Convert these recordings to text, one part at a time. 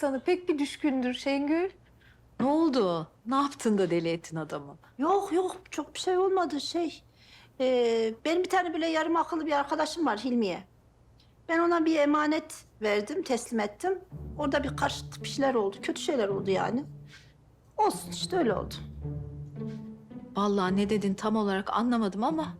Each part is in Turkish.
sana pek bir düşkündür Şengül. Ne oldu? Ne yaptın da deli ettin adamı? Yok yok çok bir şey olmadı şey. Ee, benim bir tane böyle yarım akıllı bir arkadaşım var Hilmiye. Ben ona bir emanet verdim, teslim ettim. Orada bir karışıklık bir şeyler oldu. Kötü şeyler oldu yani. Olsun işte öyle oldu. Vallahi ne dedin tam olarak anlamadım ama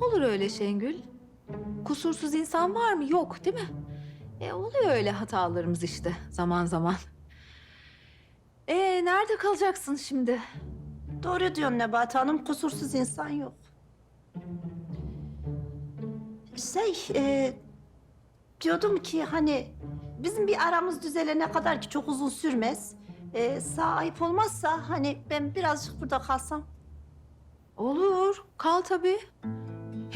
olur öyle Şengül. Kusursuz insan var mı? Yok değil mi? E oluyor öyle hatalarımız işte zaman zaman. E nerede kalacaksın şimdi? Doğru diyorsun Nebahat Hanım. Kusursuz insan yok. Şey, e, diyordum ki hani bizim bir aramız düzelene kadar ki çok uzun sürmez. E, sağ ayıp olmazsa hani ben birazcık burada kalsam. Olur. Kal tabii.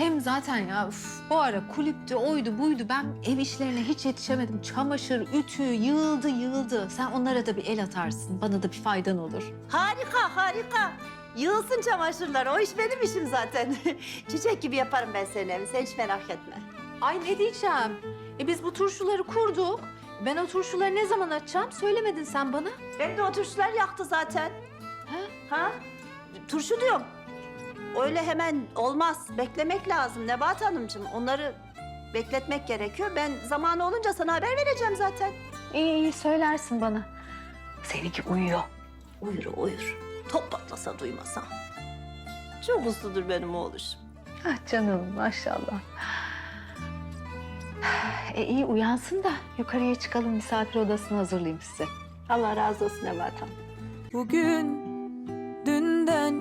Hem zaten ya üf, bu ara kulüptü, oydu, buydu. Ben ev işlerine hiç yetişemedim. Çamaşır, ütü yığıldı, yığıldı. Sen onlara da bir el atarsın. Bana da bir faydan olur. Harika, harika. Yığılsın çamaşırlar. O iş benim işim zaten. Çiçek gibi yaparım ben senin evini. Sen hiç merak etme. Ay ne diyeceğim? E biz bu turşuları kurduk. Ben o turşuları ne zaman açacağım? Söylemedin sen bana. Ben de o turşular yaktı zaten. Ha? Ha? Turşu diyorum. Öyle hemen olmaz. Beklemek lazım Nebahat Hanımcığım. Onları bekletmek gerekiyor. Ben zamanı olunca sana haber vereceğim zaten. İyi iyi söylersin bana. Seninki uyuyor. Uyur uyur. Top patlasa duymasa. Çok usludur benim oğluşum. Ah canım maşallah. E iyi uyansın da yukarıya çıkalım misafir odasını hazırlayayım size. Allah razı olsun Nebahat Hanım. Bugün